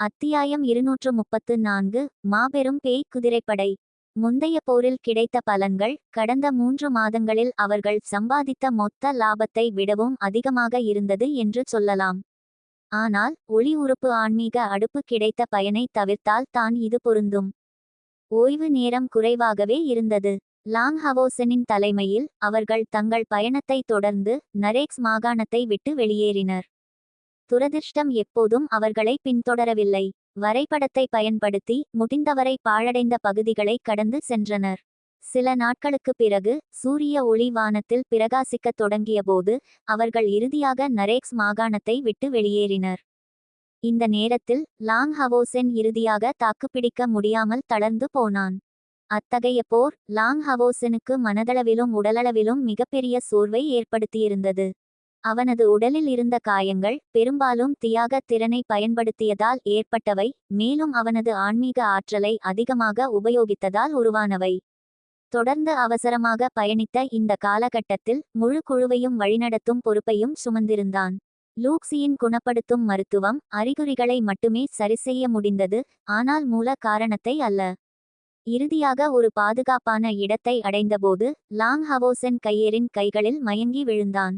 அத்தியாயம் இருநூற்று முப்பத்து நான்கு மாபெரும் பேய் குதிரைப்படை. முந்தைய போரில் கிடைத்த பலன்கள் கடந்த மூன்று மாதங்களில் அவர்கள் சம்பாதித்த மொத்த லாபத்தை விடவும் அதிகமாக இருந்தது என்று சொல்லலாம். ஆனால் ஒளி உறுப்பு ஆன்மீக அடுப்பு கிடைத்த பயனை தவிர்த்தால் தான் இது பொருந்தும். ஓய்வு நேரம் குறைவாகவே இருந்தது. லாங் ஹவோசனின் தலைமையில் அவர்கள் தங்கள் பயணத்தை தொடர்ந்து நரேக்ஸ் மாகாணத்தை விட்டு வெளியேறினர். துரதிர்ஷ்டம் எப்போதும் அவர்களை பின்தொடரவில்லை. வரைபடத்தை பயன்படுத்தி முடிந்தவரை பாழடைந்த பகுதிகளை கடந்து சென்றனர். சில நாட்களுக்குப் பிறகு சூரிய ஒளி வானத்தில் பிரகாசிக்கத் தொடங்கியபோது அவர்கள் இறுதியாக நரேக்ஸ் மாகாணத்தை விட்டு வெளியேறினர். இந்த நேரத்தில் லாங் ஹவோசென் இறுதியாக தாக்குப்பிடிக்க முடியாமல் தளர்ந்து போனான். அத்தகைய போர் லாங் ஹவோசெனுக்கு மனதளவிலும் உடலளவிலும் மிகப்பெரிய சோர்வை ஏற்படுத்தியிருந்தது. அவனது உடலில் இருந்த காயங்கள் பெரும்பாலும் தியாக திறனை பயன்படுத்தியதால் ஏற்பட்டவை மேலும் அவனது ஆன்மீக ஆற்றலை அதிகமாக உபயோகித்ததால் உருவானவை. தொடர்ந்து அவசரமாக பயணித்த இந்த காலகட்டத்தில் முழு குழுவையும் வழிநடத்தும் பொறுப்பையும் சுமந்திருந்தான். லூக்ஸியின் குணப்படுத்தும் மருத்துவம் அறிகுறிகளை மட்டுமே சரிசெய்ய முடிந்தது ஆனால் மூல காரணத்தை அல்ல. இறுதியாக ஒரு பாதுகாப்பான இடத்தை அடைந்தபோது லாங் ஹவோசன் கையேரின் கைகளில் மயங்கி விழுந்தான்.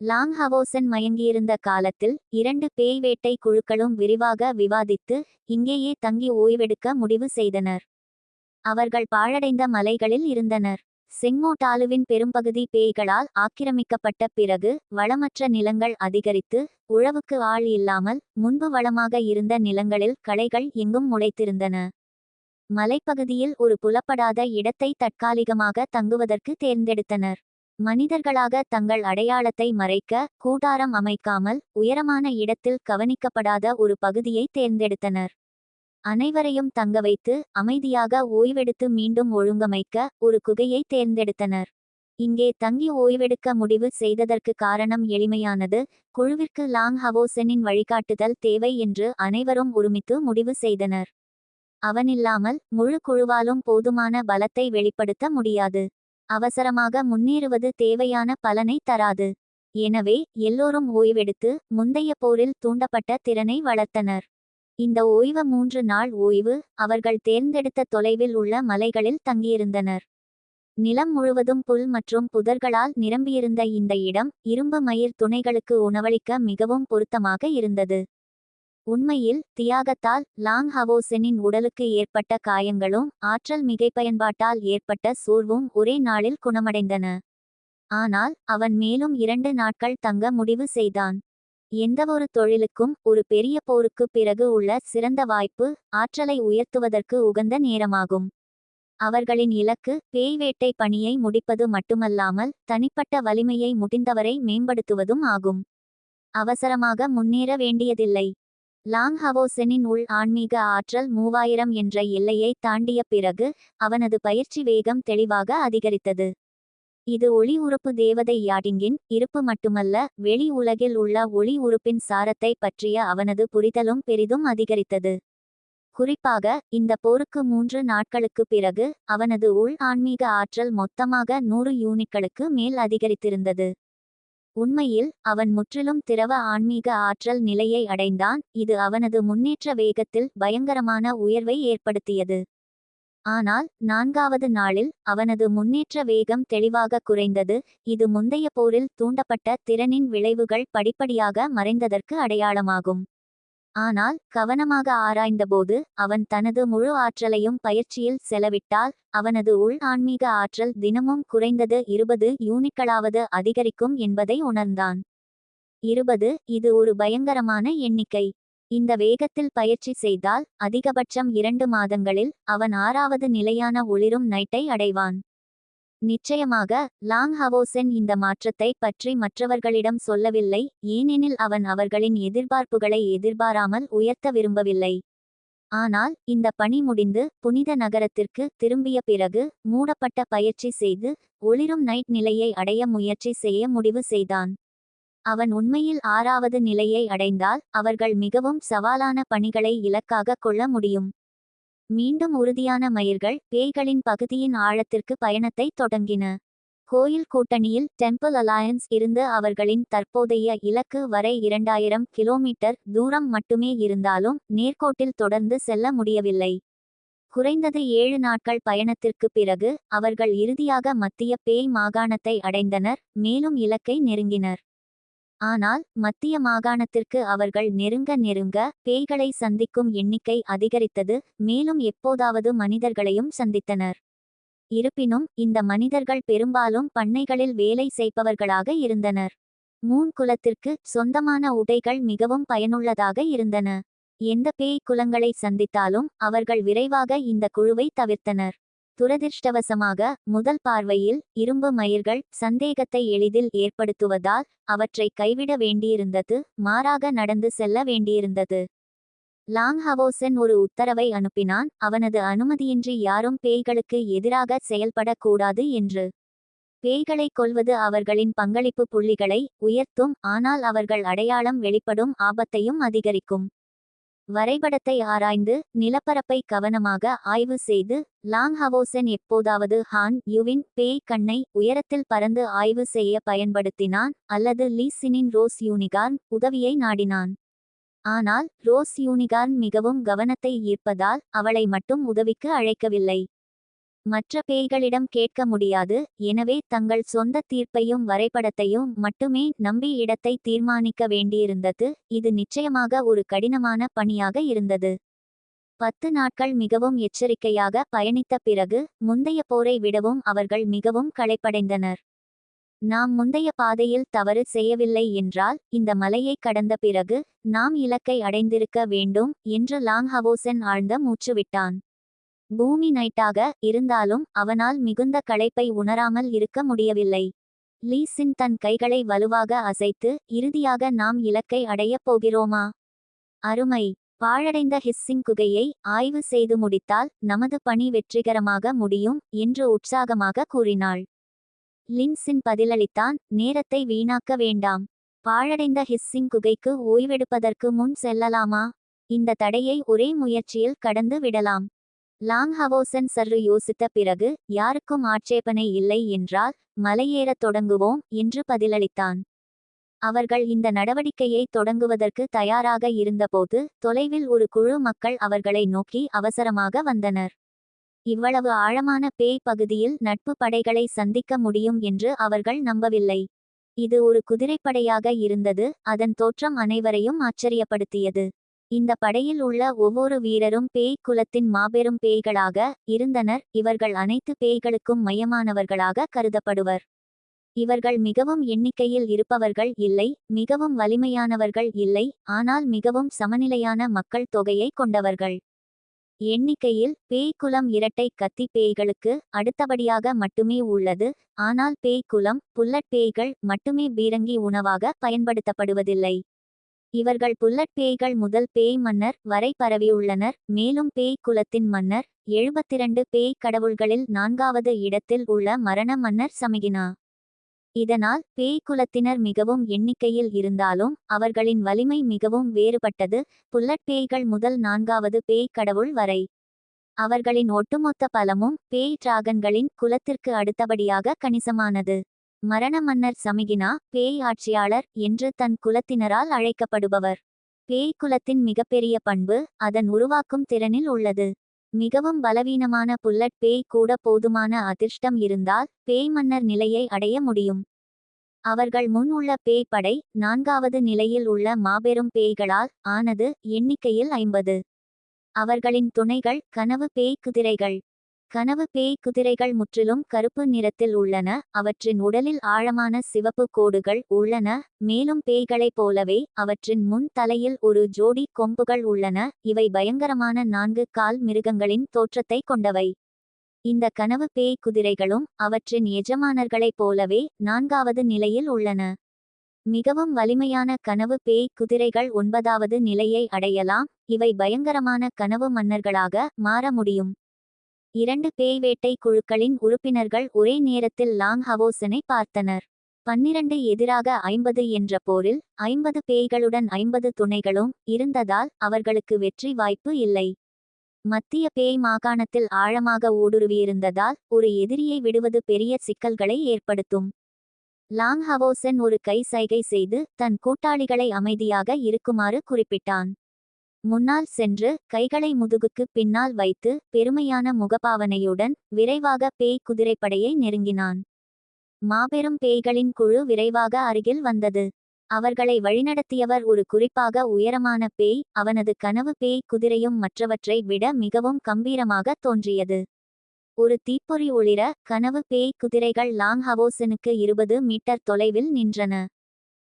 லாங் ஹவோசன் மயங்கியிருந்த காலத்தில் இரண்டு பேய் வேட்டை குழுக்களும் விரிவாக விவாதித்து இங்கேயே தங்கி ஓய்வெடுக்க முடிவு செய்தனர். அவர்கள் பாழடைந்த மலைகளில் இருந்தனர். செங்கோட்டாலுவின் பெரும்பகுதி பேய்களால் ஆக்கிரமிக்கப்பட்ட பிறகு வளமற்ற நிலங்கள் அதிகரித்து உழவுக்கு ஆள் இல்லாமல் முன்பு வளமாக இருந்த நிலங்களில் களைகள் எங்கும் முளைத்திருந்தன. மலைப்பகுதியில் ஒரு புலப்படாத இடத்தை தற்காலிகமாக தங்குவதற்கு தேர்ந்தெடுத்தனர். மனிதர்களாக தங்கள் அடையாளத்தை மறைக்க கூடாரம் அமைக்காமல் உயரமான இடத்தில் கவனிக்கப்படாத ஒரு பகுதியை தேர்ந்தெடுத்தனர். அனைவரையும் தங்க வைத்து அமைதியாக ஓய்வெடுத்து மீண்டும் ஒழுங்கமைக்க ஒரு குகையை தேர்ந்தெடுத்தனர். இங்கே தங்கி ஓய்வெடுக்க முடிவு செய்ததற்கு காரணம் எளிமையானது குழுவிற்கு லாங் ஹவோசனின் வழிகாட்டுதல் தேவை என்று அனைவரும் ஒருமித்து முடிவு செய்தனர். அவனில்லாமல் முழு குழுவாலும் போதுமான பலத்தை வெளிப்படுத்த முடியாது. அவசரமாக முன்னேறுவது தேவையான பலனை தராது. எனவே எல்லோரும் ஓய்வெடுத்து முந்தைய போரில் தூண்டப்பட்ட திறனை வளர்த்தனர். இந்த ஓய்வு மூன்று நாள் ஓய்வு அவர்கள் தேர்ந்தெடுத்த தொலைவில் உள்ள மலைகளில் தங்கியிருந்தனர். நிலம் முழுவதும் புல் மற்றும் புதர்களால் நிரம்பியிருந்த இந்த இடம் இரும்பு மயிர் துணைகளுக்கு உணவளிக்க மிகவும் பொருத்தமாக இருந்தது. உண்மையில் தியாகத்தால் லாங் ஹவோசெனின் உடலுக்கு ஏற்பட்ட காயங்களும் ஆற்றல் மிகைப்பயன்பாட்டால் ஏற்பட்ட சோர்வும் ஒரே நாளில் குணமடைந்தன. ஆனால் அவன் மேலும் இரண்டு நாட்கள் தங்க முடிவு செய்தான். எந்தவொரு தொழிலுக்கும் ஒரு பெரிய போருக்கு பிறகு உள்ள சிறந்த வாய்ப்பு ஆற்றலை உயர்த்துவதற்கு உகந்த நேரமாகும். அவர்களின் இலக்கு பேய் வேட்டை பணியை முடிப்பது மட்டுமல்லாமல் தனிப்பட்ட வலிமையை முடிந்தவரை மேம்படுத்துவதும் ஆகும். அவசரமாக முன்னேற வேண்டியதில்லை. லாங் ஹவோசெனின் உள் ஆன்மீக ஆற்றல் மூவாயிரம் என்ற எல்லையை தாண்டிய பிறகு அவனது பயிற்சி வேகம் தெளிவாக அதிகரித்தது. இது ஒளி உறுப்பு தேவதை யாடிங்கின் இருப்பு மட்டுமல்ல வெளி உலகில் உள்ள ஒளி உறுப்பின் சாரத்தை பற்றிய அவனது புரிதலும் பெரிதும் அதிகரித்தது. குறிப்பாக இந்த போருக்கு மூன்று நாட்களுக்கு பிறகு அவனது உள் ஆன்மீக ஆற்றல் மொத்தமாக நூறு யூனிட்களுக்கு மேல் அதிகரித்திருந்தது. உண்மையில் அவன் முற்றிலும் திரவ ஆன்மீக ஆற்றல் நிலையை அடைந்தான் இது அவனது முன்னேற்ற வேகத்தில் பயங்கரமான உயர்வை ஏற்படுத்தியது. ஆனால் நான்காவது நாளில் அவனது முன்னேற்ற வேகம் தெளிவாக குறைந்தது இது முந்தைய போரில் தூண்டப்பட்ட திறனின் விளைவுகள் படிப்படியாக மறைந்ததற்கு அடையாளமாகும். ஆனால் கவனமாக ஆராய்ந்தபோது அவன் தனது முழு ஆற்றலையும் பயிற்சியில் செலவிட்டால் அவனது உள் ஆன்மீக ஆற்றல் தினமும் குறைந்தது இருபது யூனிட்களாவது அதிகரிக்கும் என்பதை உணர்ந்தான். இருபது இது ஒரு பயங்கரமான எண்ணிக்கை. இந்த வேகத்தில் பயிற்சி செய்தால் அதிகபட்சம் இரண்டு மாதங்களில் அவன் ஆறாவது நிலையான ஒளிரும் நைட்டை அடைவான். நிச்சயமாக லாங் ஹவோசென் இந்த மாற்றத்தை பற்றி மற்றவர்களிடம் சொல்லவில்லை ஏனெனில் அவன் அவர்களின் எதிர்பார்ப்புகளை எதிர்பாராமல் உயர்த்த விரும்பவில்லை. ஆனால் இந்த பணி முடிந்து புனித நகரத்திற்கு திரும்பிய பிறகு மூடப்பட்ட பயிற்சி செய்து ஒளிரும் நைட் நிலையை அடைய முயற்சி செய்ய முடிவு செய்தான். அவன் உண்மையில் ஆறாவது நிலையை அடைந்தால் அவர்கள் மிகவும் சவாலான பணிகளை இலக்காக கொள்ள முடியும். மீண்டும் உறுதியான மயிர்கள் பேய்களின் பகுதியின் ஆழத்திற்கு பயணத்தை தொடங்கின. கோயில் கூட்டணியில் டெம்பிள் அலையன்ஸ் இருந்து அவர்களின் தற்போதைய இலக்கு வரை இரண்டாயிரம் கிலோமீட்டர் தூரம் மட்டுமே இருந்தாலும் நேர்கோட்டில் தொடர்ந்து செல்ல முடியவில்லை. குறைந்தது ஏழு நாட்கள் பயணத்திற்கு பிறகு அவர்கள் இறுதியாக மத்திய பேய் மாகாணத்தை அடைந்தனர் மேலும் இலக்கை நெருங்கினர். ஆனால் மத்திய மாகாணத்திற்கு அவர்கள் நெருங்க நெருங்க பேய்களை சந்திக்கும் எண்ணிக்கை அதிகரித்தது மேலும் எப்போதாவது மனிதர்களையும் சந்தித்தனர். இருப்பினும் இந்த மனிதர்கள் பெரும்பாலும் பண்ணைகளில் வேலை செய்பவர்களாக இருந்தனர். மூன் குலத்திற்கு சொந்தமான உடைகள் மிகவும் பயனுள்ளதாக இருந்தன. எந்த பேய் குலங்களை சந்தித்தாலும் அவர்கள் விரைவாக இந்த குழுவை தவிர்த்தனர். துரதிர்ஷ்டவசமாக முதல் பார்வையில் இரும்பு மயிர்கள் சந்தேகத்தை எளிதில் ஏற்படுத்துவதால் அவற்றை கைவிட வேண்டியிருந்தது மாறாக நடந்து செல்ல வேண்டியிருந்தது. லாங்ஹவோசன் ஒரு உத்தரவை அனுப்பினான் அவனது அனுமதியின்றி யாரும் பேய்களுக்கு எதிராக செயல்படக்கூடாது என்று. பேய்களை கொல்வது அவர்களின் பங்களிப்பு புள்ளிகளை உயர்த்தும் ஆனால் அவர்கள் அடையாளம் வெளிப்படும் ஆபத்தையும் அதிகரிக்கும். வரைபடத்தை ஆராய்ந்து நிலப்பரப்பை கவனமாக ஆய்வு செய்து லாங் ஹவோசன் எப்போதாவது ஹான் யுவின் பேய் கண்ணை உயரத்தில் பறந்து ஆய்வு செய்ய பயன்படுத்தினான் அல்லது லீசினின் ரோஸ் யூனிகார்ன் உதவியை நாடினான். ஆனால் ரோஸ் யூனிகார்ன் மிகவும் கவனத்தை ஈர்ப்பதால் அவளை மட்டும் உதவிக்கு அழைக்கவில்லை. மற்ற பேய்களிடம் கேட்க முடியாது. எனவே தங்கள் சொந்த தீர்ப்பையும் வரைபடத்தையும் மட்டுமே நம்பி இடத்தை தீர்மானிக்க வேண்டியிருந்தது. இது நிச்சயமாக ஒரு கடினமான பணியாக இருந்தது. பத்து நாட்கள் மிகவும் எச்சரிக்கையாக பயணித்த பிறகு முந்தைய போரை விடவும் அவர்கள் மிகவும் களைப்படைந்தனர். நாம் முந்தைய பாதையில் தவறு செய்யவில்லை என்றால் இந்த மலையை கடந்த பிறகு நாம் இலக்கை அடைந்திருக்க வேண்டும் என்று லாங்ஹவோசன் ஆழ்ந்த மூச்சுவிட்டான். பூமி நைட்டாக இருந்தாலும் அவனால் மிகுந்த களைப்பை உணராமல் இருக்க முடியவில்லை. லீசின் தன் கைகளை வலுவாக அசைத்து இறுதியாக நாம் இலக்கை அடையப் போகிறோமா? அருமை. பாழடைந்த ஹிஸ்ஸிங் குகையை ஆய்வு செய்து முடித்தால் நமது பணி வெற்றிகரமாக முடியும் என்று உற்சாகமாக கூறினாள். லின்சின் பதிலளித்தான் நேரத்தை வீணாக்க வேண்டாம். பாழடைந்த ஹிஸ்ஸிங் குகைக்கு ஓய்வெடுப்பதற்கு முன் செல்லலாமா? இந்த தடையை ஒரே முயற்சியில் கடந்து விடலாம். லாங் ஹவோசன் சர்ரு யோசித்த பிறகு யாருக்கும் ஆட்சேபனை இல்லை என்றால் மலையேறத் தொடங்குவோம் என்று பதிலளித்தான். அவர்கள் இந்த நடவடிக்கையை தொடங்குவதற்கு தயாராக இருந்தபோது தொலைவில் ஒரு குழு மக்கள் அவர்களை நோக்கி அவசரமாக வந்தனர். இவ்வளவு ஆழமான பேய் பகுதியில் நட்பு படைகளை சந்திக்க முடியும் என்று அவர்கள் நம்பவில்லை. இது ஒரு குதிரைப்படையாக இருந்தது அதன் தோற்றம் அனைவரையும் ஆச்சரியப்படுத்தியது. இந்த படையில் உள்ள ஒவ்வொரு வீரரும் பேய் குலத்தின் மாபெரும் பேய்களாக இருந்தனர். இவர்கள் அனைத்து பேய்களுக்கும் மயமானவர்களாக கருதப்படுவர். இவர்கள் மிகவும் எண்ணிக்கையில் இருப்பவர்கள் இல்லை மிகவும் வலிமையானவர்கள் இல்லை ஆனால் மிகவும் சமநிலையான மக்கள் தொகையை கொண்டவர்கள். எண்ணிக்கையில் பேய் குலம் இரட்டை கத்தி பேய்களுக்கு அடுத்தபடியாக மட்டுமே உள்ளது. ஆனால் பேய் குலம் புல்லட் பேய்கள் மட்டுமே பீரங்கி உணவாக பயன்படுத்தப்படுவதில்லை. இவர்கள் புல்லட் பேய்கள் முதல் பேய் மன்னர் வரை பரவியுள்ளனர் மேலும் பேய் குலத்தின் மன்னர் எழுபத்திரண்டு பேய் கடவுள்களில் நான்காவது இடத்தில் உள்ள மரண மன்னர் சமகினா. இதனால் பேய் குலத்தினர் மிகவும் எண்ணிக்கையில் இருந்தாலும் அவர்களின் வலிமை மிகவும் வேறுபட்டது. புல்லட் பேய்கள் முதல் நான்காவது பேய் கடவுள் வரை. அவர்களின் ஒட்டுமொத்த பலமும் பேய் டிராகன்களின் குலத்திற்கு அடுத்தபடியாக கணிசமானது. மரண மன்னர் சமிகினா பேய் ஆட்சியாளர் என்று தன் குலத்தினரால் அழைக்கப்படுபவர். பேய் குலத்தின் மிகப்பெரிய பண்பு அதன் உருவாக்கும் திறனில் உள்ளது. மிகவும் பலவீனமான புல்லட் பேய் கூட போதுமான அதிர்ஷ்டம் இருந்தால் பேய் மன்னர் நிலையை அடைய முடியும். அவர்கள் முன் உள்ள பேய் படை நான்காவது நிலையில் உள்ள மாபெரும் பேய்களால் ஆனது எண்ணிக்கையில் ஐம்பது. அவர்களின் துணைகள் கனவு பேய் குதிரைகள். கனவு பேய் குதிரைகள் முற்றிலும் கருப்பு நிறத்தில் உள்ளன அவற்றின் உடலில் ஆழமான சிவப்பு கோடுகள் உள்ளன மேலும் பேய்களைப் போலவே அவற்றின் முன் தலையில் ஒரு ஜோடி கொம்புகள் உள்ளன இவை பயங்கரமான நான்கு கால் மிருகங்களின் தோற்றத்தை கொண்டவை. இந்த கனவு பேய் குதிரைகளும் அவற்றின் எஜமானர்களைப் போலவே நான்காவது நிலையில் உள்ளன. மிகவும் வலிமையான கனவு பேய் குதிரைகள் ஒன்பதாவது நிலையை அடையலாம் இவை பயங்கரமான கனவு மன்னர்களாக மாற முடியும். இரண்டு பேய் வேட்டை குழுக்களின் உறுப்பினர்கள் ஒரே நேரத்தில் லாங் ஹவோசனை பார்த்தனர். பன்னிரண்டு எதிராக ஐம்பது என்ற போரில் ஐம்பது பேய்களுடன் ஐம்பது துணைகளும் இருந்ததால் அவர்களுக்கு வெற்றி வாய்ப்பு இல்லை. மத்திய பேய் மாகாணத்தில் ஆழமாக ஊடுருவியிருந்ததால் ஒரு எதிரியை விடுவது பெரிய சிக்கல்களை ஏற்படுத்தும். லாங் ஹவோசன் ஒரு கை சைகை செய்து தன் கூட்டாளிகளை அமைதியாக இருக்குமாறு குறிப்பிட்டான். முன்னால் சென்று கைகளை முதுகுக்கு பின்னால் வைத்து பெருமையான முகபாவனையுடன் விரைவாக பேய் குதிரைப்படையை நெருங்கினான். மாபெரும் பேய்களின் குழு விரைவாக அருகில் வந்தது. அவர்களை வழிநடத்தியவர் ஒரு குறிப்பாக உயரமான பேய் அவனது கனவு பேய் குதிரையும் மற்றவற்றை விட மிகவும் கம்பீரமாக தோன்றியது. ஒரு தீப்பொறி ஒளிர கனவு பேய் குதிரைகள் லாங் ஹவோசனுக்கு இருபது மீட்டர் தொலைவில் நின்றன.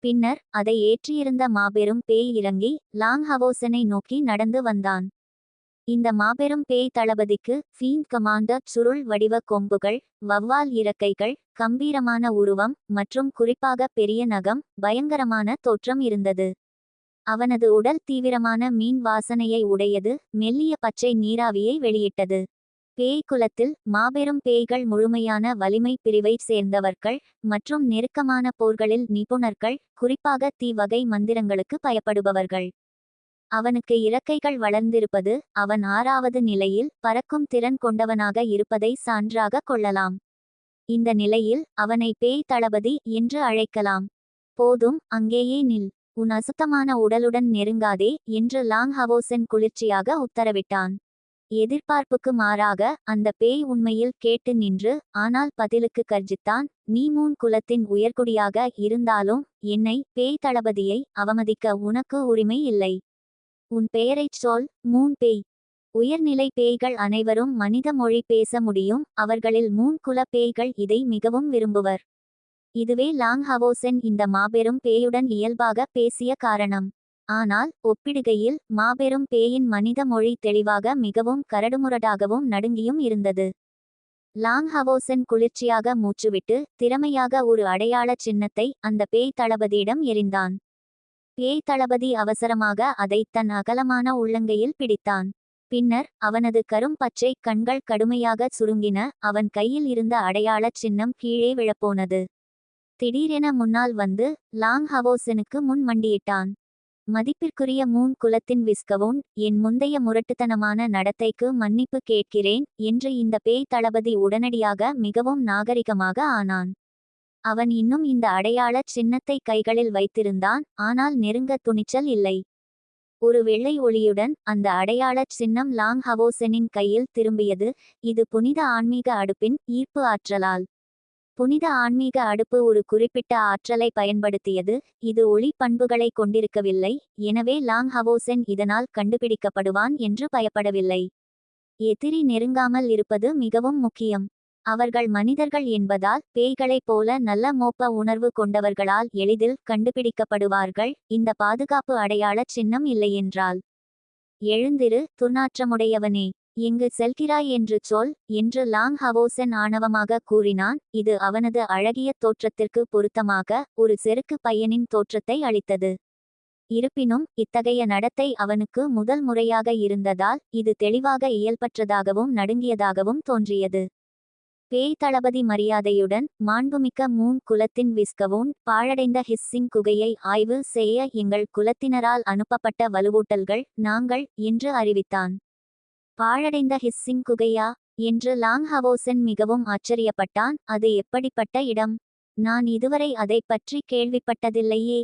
பின்னர் அதை ஏற்றியிருந்த மாபெரும் பேய் இறங்கி லாங் ஹவோசனை நோக்கி நடந்து வந்தான். இந்த மாபெரும் பேய் தளபதிக்கு ஃபீன் கமாண்டர் சுருள் வடிவ கொம்புகள் வவ்வால் இறக்கைகள் கம்பீரமான உருவம் மற்றும் குறிப்பாக பெரிய நகம் பயங்கரமான தோற்றம் இருந்தது. அவனது உடல் தீவிரமான மீன் வாசனையை உடையது மெல்லிய பச்சை நீராவியை வெளியிட்டது. பேய் குலத்தில் மாபெரும் பேய்கள் முழுமையான வலிமை பிரிவைச் சேர்ந்தவர்கள் மற்றும் நெருக்கமான போர்களில் நிபுணர்கள் குறிப்பாக தீ வகை மந்திரங்களுக்கு பயப்படுபவர்கள். அவனுக்கு இறக்கைகள் வளர்ந்திருப்பது அவன் ஆறாவது நிலையில் பறக்கும் திறன் கொண்டவனாக இருப்பதை சான்றாக கொள்ளலாம். இந்த நிலையில் அவனை பேய் தளபதி என்று அழைக்கலாம். போதும் அங்கேயே நில். உன் அசுத்தமான உடலுடன் நெருங்காதே என்று லாங் ஹவோசன் குளிர்ச்சியாக உத்தரவிட்டான். எதிர்பார்ப்புக்கு மாறாக அந்த பேய் உண்மையில் கேட்டு நின்று ஆனால் பதிலுக்கு கர்ஜித்தான் நீ மூன் குலத்தின் உயர்குடியாக இருந்தாலும் என்னை பேய் தளபதியை அவமதிக்க உனக்கு உரிமை இல்லை. உன் பெயரைச் சொல் மூன் பேய். உயர்நிலை பேய்கள் அனைவரும் மனித மொழி பேச முடியும் அவர்களில் மூன் குல பேய்கள் இதை மிகவும் விரும்புவர். இதுவே லாங் ஹவோசென் இந்த மாபெரும் பேயுடன் இயல்பாக பேசிய காரணம். ஆனால் ஒப்பிடுகையில் மாபெரும் பேயின் மனித மொழி தெளிவாக மிகவும் கரடுமுரடாகவும் நடுங்கியும் இருந்தது. லாங் ஹவோசன் குளிர்ச்சியாக மூச்சுவிட்டு திறமையாக ஒரு அடையாள சின்னத்தை அந்த பேய் தளபதியிடம் எறிந்தான். பேய் தளபதி அவசரமாக அதை தன் அகலமான உள்ளங்கையில் பிடித்தான். பின்னர் அவனது கரும் பச்சை கண்கள் கடுமையாக சுருங்கின அவன் கையில் இருந்த அடையாளச் சின்னம் கீழே விழப்போனது. திடீரென முன்னால் வந்து லாங் ஹவோசனுக்கு முன் மண்டியிட்டான் மதிப்பிற்குரிய மூன் குலத்தின் விஸ்கவுன் என் முந்தைய முரட்டுத்தனமான நடத்தைக்கு மன்னிப்பு கேட்கிறேன் என்று இந்த பேய் தளபதி உடனடியாக மிகவும் நாகரிகமாக ஆனான். அவன் இன்னும் இந்த அடையாள சின்னத்தை கைகளில் வைத்திருந்தான் ஆனால் நெருங்க துணிச்சல் இல்லை. ஒரு வெள்ளை ஒளியுடன் அந்த அடையாளச் சின்னம் லாங் ஹவோசெனின் கையில் திரும்பியது இது புனித ஆன்மீக அடுப்பின் ஈர்ப்பு ஆற்றலால். புனித ஆன்மீக அடுப்பு ஒரு குறிப்பிட்ட ஆற்றலை பயன்படுத்தியது. இது ஒளி பண்புகளை கொண்டிருக்கவில்லை. எனவே லாங் ஹவோசென் இதனால் கண்டுபிடிக்கப்படுவான் என்று பயப்படவில்லை. எதிரி நெருங்காமல் இருப்பது மிகவும் முக்கியம். அவர்கள் மனிதர்கள் என்பதால் பேய்களைப் போல நல்ல மோப்ப உணர்வு கொண்டவர்களால் எளிதில் கண்டுபிடிக்கப்படுவார்கள். இந்த பாதுகாப்பு அடையாள சின்னம் இல்லையென்றால். எழுந்திரு துர்நாற்றமுடையவனே. எங்கு செல்கிறாய் என்று சொல் என்று லாங் ஹவோசன் ஆணவமாக கூறினான். இது அவனது அழகிய தோற்றத்திற்கு பொருத்தமாக ஒரு செருக்கு பையனின் தோற்றத்தை அளித்தது. இருப்பினும் இத்தகைய நடத்தை அவனுக்கு முதல் முறையாக இருந்ததால் இது தெளிவாக இயல்பற்றதாகவும் நடுங்கியதாகவும் தோன்றியது. பேய் தளபதி மரியாதையுடன் மாண்புமிக்க மூன் குலத்தின் விஸ்கவுன் பாழடைந்த ஹிஸ்ஸிங் குகையை ஆய்வு செய்ய எங்கள் குலத்தினரால் அனுப்பப்பட்ட வலுவூட்டல்கள் நாங்கள் என்று அறிவித்தான். பாழடைந்த ஹிஸ்ஸிங் குகையா? என்று லாங் ஹவோசன் மிகவும் ஆச்சரியப்பட்டான். அது எப்படிப்பட்ட இடம்? நான் இதுவரை அதை பற்றி கேள்விப்பட்டதில்லையே.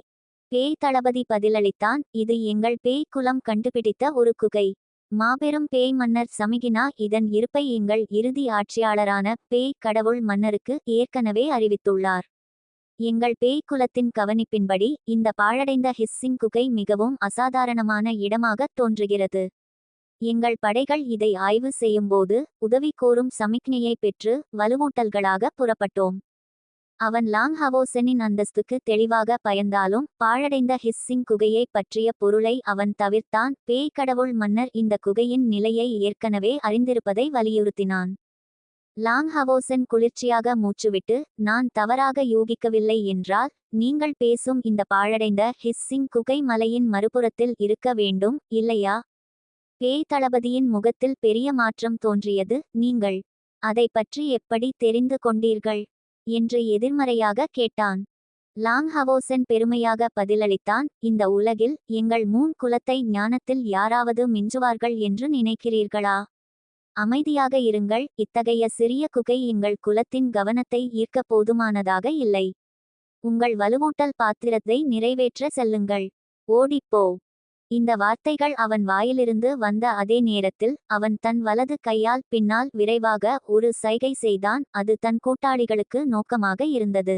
பேய் தளபதி பதிலளித்தான். இது எங்கள் பேய் குலம் கண்டுபிடித்த ஒரு குகை. மாபெரும் பேய் மன்னர் சமிகினா இதன் இருப்பை எங்கள் இறுதி ஆட்சியாளரான பேய் கடவுள் மன்னருக்கு ஏற்கனவே அறிவித்துள்ளார். எங்கள் பேய் குலத்தின் கவனிப்பின்படி இந்த பாழடைந்த ஹிஸ்ஸிங் குகை மிகவும் அசாதாரணமான இடமாக தோன்றுகிறது. எங்கள் படைகள் இதை ஆய்வு செய்யும்போது உதவி கோரும் சமிக்ஞையை பெற்று வலுவூட்டல்களாக புறப்பட்டோம். அவன் லாங் ஹவோசனின் அந்தஸ்துக்கு தெளிவாக பயந்தாலும் பாழடைந்த ஹிஸ்ஸிங் குகையை பற்றிய பொருளை அவன் தவிர்த்தான். பேய் கடவுள் மன்னர் இந்த குகையின் நிலையை ஏற்கனவே அறிந்திருப்பதை வலியுறுத்தினான். லாங் ஹவோசன் குளிர்ச்சியாக மூச்சுவிட்டு நான் தவறாக யூகிக்கவில்லை என்றால் நீங்கள் பேசும் இந்த பாழடைந்த ஹிஸ்ஸிங் குகை மலையின் மறுபுறத்தில் இருக்க வேண்டும் இல்லையா? பேய் தளபதியின் முகத்தில் பெரிய மாற்றம் தோன்றியது. நீங்கள் அதை பற்றி எப்படி தெரிந்து கொண்டீர்கள்? என்று எதிர்மறையாக கேட்டான். லாங் ஹவோசென் பெருமையாக பதிலளித்தான். இந்த உலகில் எங்கள் மூன் குலத்தை ஞானத்தில் யாராவது மிஞ்சுவார்கள் என்று நினைக்கிறீர்களா? அமைதியாக இருங்கள். இத்தகைய சிறிய குகை எங்கள் குலத்தின் கவனத்தை ஈர்க்க போதுமானதாக இல்லை. உங்கள் வலுவூட்டல் பாத்திரத்தை நிறைவேற்ற செல்லுங்கள். ஓடிப்போ இந்த வார்த்தைகள் அவன் வாயிலிருந்து வந்த அதே நேரத்தில் அவன் தன் வலது கையால் பின்னால் விரைவாக ஒரு சைகை செய்தான் அது தன் கூட்டாளிகளுக்கு நோக்கமாக இருந்தது.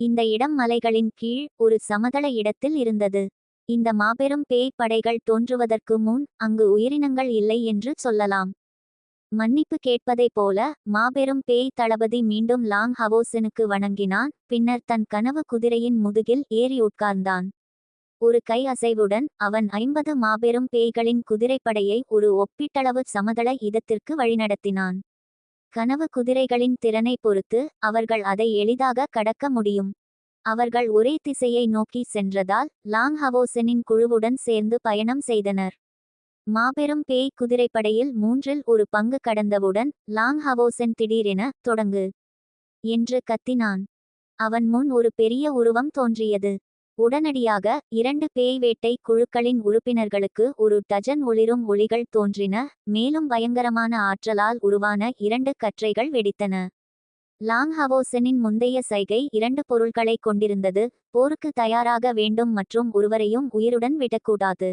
இந்த இடம் மலைகளின் கீழ் ஒரு சமதள இடத்தில் இருந்தது. இந்த மாபெரும் பேய் படைகள் தோன்றுவதற்கு முன் அங்கு உயிரினங்கள் இல்லை என்று சொல்லலாம். மன்னிப்பு கேட்பதைப் போல மாபெரும் பேய் தளபதி மீண்டும் லாங் ஹவோசனுக்கு வணங்கினான் பின்னர் தன் கனவு குதிரையின் முதுகில் ஏறி உட்கார்ந்தான். ஒரு கை அசைவுடன் அவன் ஐம்பது மாபெரும் பேய்களின் குதிரைப்படையை ஒரு ஒப்பீட்டளவு சமதள இதத்திற்கு வழிநடத்தினான். கனவு குதிரைகளின் திறனை பொறுத்து அவர்கள் அதை எளிதாக கடக்க முடியும். அவர்கள் ஒரே திசையை நோக்கி சென்றதால் லாங் ஹவோசனின் குழுவுடன் சேர்ந்து பயணம் செய்தனர். மாபெரும் பேய் குதிரைப்படையில் மூன்றில் ஒரு பங்கு கடந்தவுடன் லாங் ஹவோசன் திடீரென தொடங்கு என்று கத்தினான். அவன் முன் ஒரு பெரிய உருவம் தோன்றியது. உடனடியாக இரண்டு பேய் வேட்டை குழுக்களின் உறுப்பினர்களுக்கு ஒரு டஜன் ஒளிரும் ஒளிகள் தோன்றின மேலும் பயங்கரமான ஆற்றலால் உருவான இரண்டு கற்றைகள் வெடித்தன. லாங் ஹவோசனின் முந்தைய சைகை இரண்டு பொருள்களை கொண்டிருந்தது போருக்கு தயாராக வேண்டும் மற்றும் ஒருவரையும் உயிருடன் விடக்கூடாது.